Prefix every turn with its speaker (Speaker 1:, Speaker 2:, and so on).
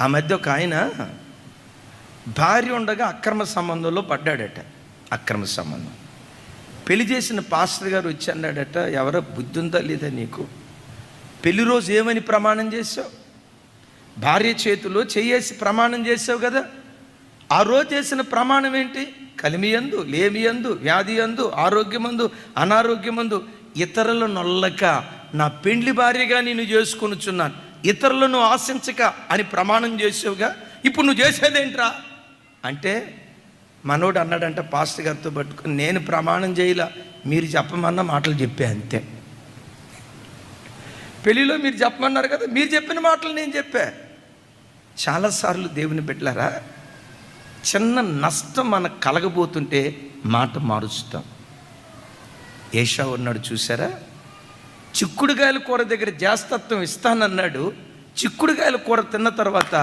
Speaker 1: ఆ మధ్య ఒక ఆయన భార్య ఉండగా అక్రమ సంబంధంలో పడ్డాడట. అక్రమ సంబంధం. పెళ్ళి చేసిన పాస్టర్ గారు వచ్చి అన్నాడట ఎవరో బుద్ధి ఉందా లేదా నీకు? పెళ్ళి రోజు ఏమని ప్రమాణం చేసావు భార్య చేతిలో చేయేసి ప్రమాణం చేసావు కదా? ఆ రోజు చేసిన ప్రమాణం ఏంటి? కలిమియందు లేమియందు వ్యాధి అందు ఆరోగ్యమందు అనారోగ్యమందు ఇతరుల నొల్లక నా పెండ్లి భార్యగా నేను చేసుకొనుచున్నాను. ఇతరులను ఆశించక అని ప్రమాణం చేసావుగా? ఇప్పుడు నువ్వు చేసేదేంట్రా? అంటే మనోడు అన్నాడంట పాస్టర్ గారితో పట్టుకుని నేను ప్రమాణం చేయలా మీరు చెప్పమన్న మాటలు చెప్పే అంతే. పెళ్ళిలో మీరు చెప్పమన్నారు కదా మీరు చెప్పిన మాటలు నేను చెప్పా. చాలాసార్లు దేవుని పెట్టారా చిన్న నష్టం మనకు కలగబోతుంటే మాట మారుస్తాం. ఏషా ఉన్నాడు చూసారా చిక్కుడుగాయల కూర దగ్గర జాస్తత్వం ఇస్తానన్నాడు. చిక్కుడుగాయల కూర తిన్న తర్వాత